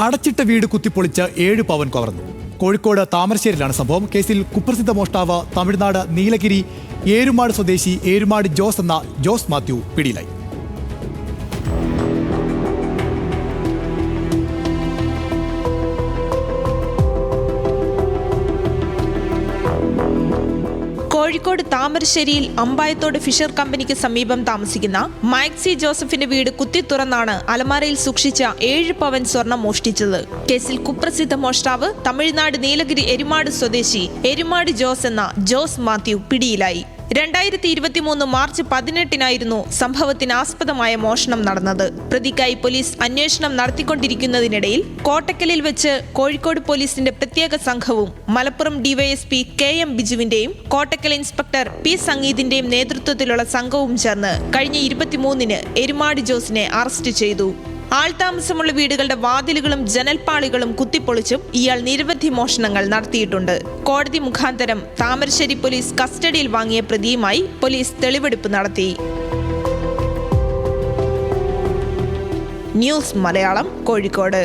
അടച്ചിട്ട വീട് കുത്തിപ്പൊളിച്ച് ഏഴ് പവൻ കവർന്നു. കോഴിക്കോട് താമരശ്ശേരിയിലാണ് സംഭവം. കേസിൽ കുപ്രസിദ്ധ മോഷ്ടാവ് തമിഴ്നാട് നീലഗിരി ഏരുമാട് സ്വദേശി ഏരുമാട് ജോസ് എന്ന ജോസ് മാത്യു പിടിയിലായി. കോഴിക്കോട് താമരശ്ശേരിയിൽ അമ്പായത്തോട് ഫിഷർ കമ്പനിക്ക് സമീപം താമസിക്കുന്ന മാക്സി ജോസഫിന്റെ വീട് കുത്തി തുറന്നാണ് അലമാരയിൽ സൂക്ഷിച്ച ഏഴ് പവൻ സ്വർണം മോഷ്ടിച്ചത്. കേസിൽ കുപ്രസിദ്ധ മോഷ്ടാവ് തമിഴ്നാട് നീലഗിരി എരുമാട് സ്വദേശി എരുമാട് ജോസ് എന്ന ജോസ് മാത്യു പിടിയിലായി. രണ്ടായിരത്തി ഇരുപത്തി മൂന്ന് മാർച്ച് പതിനെട്ടിനായിരുന്നു സംഭവത്തിന് ആസ്പദമായ മോഷണം നടന്നത്. പ്രതിക്കായി പോലീസ് അന്വേഷണം നടത്തിക്കൊണ്ടിരിക്കുന്നതിനിടയിൽ കോട്ടക്കലിൽ വെച്ച് കോഴിക്കോട് പോലീസിന്റെ പ്രത്യേക സംഘവും മലപ്പുറം ഡിവൈഎസ്പി കെ എം ബിജുവിന്റെയും കോട്ടക്കൽ ഇൻസ്പെക്ടർ പി സംഗീതിന്റെയും നേതൃത്വത്തിലുള്ള സംഘവും ചേർന്ന് കഴിഞ്ഞ ഇരുപത്തിമൂന്നിന് എരുമാടി ജോസിനെ അറസ്റ്റ് ചെയ്തു. ആൾതാമസമുള്ള വീടുകളുടെ വാതിലുകളും ജനൽപ്പാളികളും കുത്തിപ്പൊളിച്ചും ഇയാൾ നിരവധി മോഷണങ്ങൾ നടത്തിയിട്ടുണ്ട്. കോടതി മുഖാന്തരം താമരശ്ശേരി പോലീസ് കസ്റ്റഡിയിൽ വാങ്ങിയ പ്രതിയുമായി പോലീസ് തെളിവെടുപ്പ് നടത്തി. ന്യൂസ് മലയാളം കോഴിക്കോട്.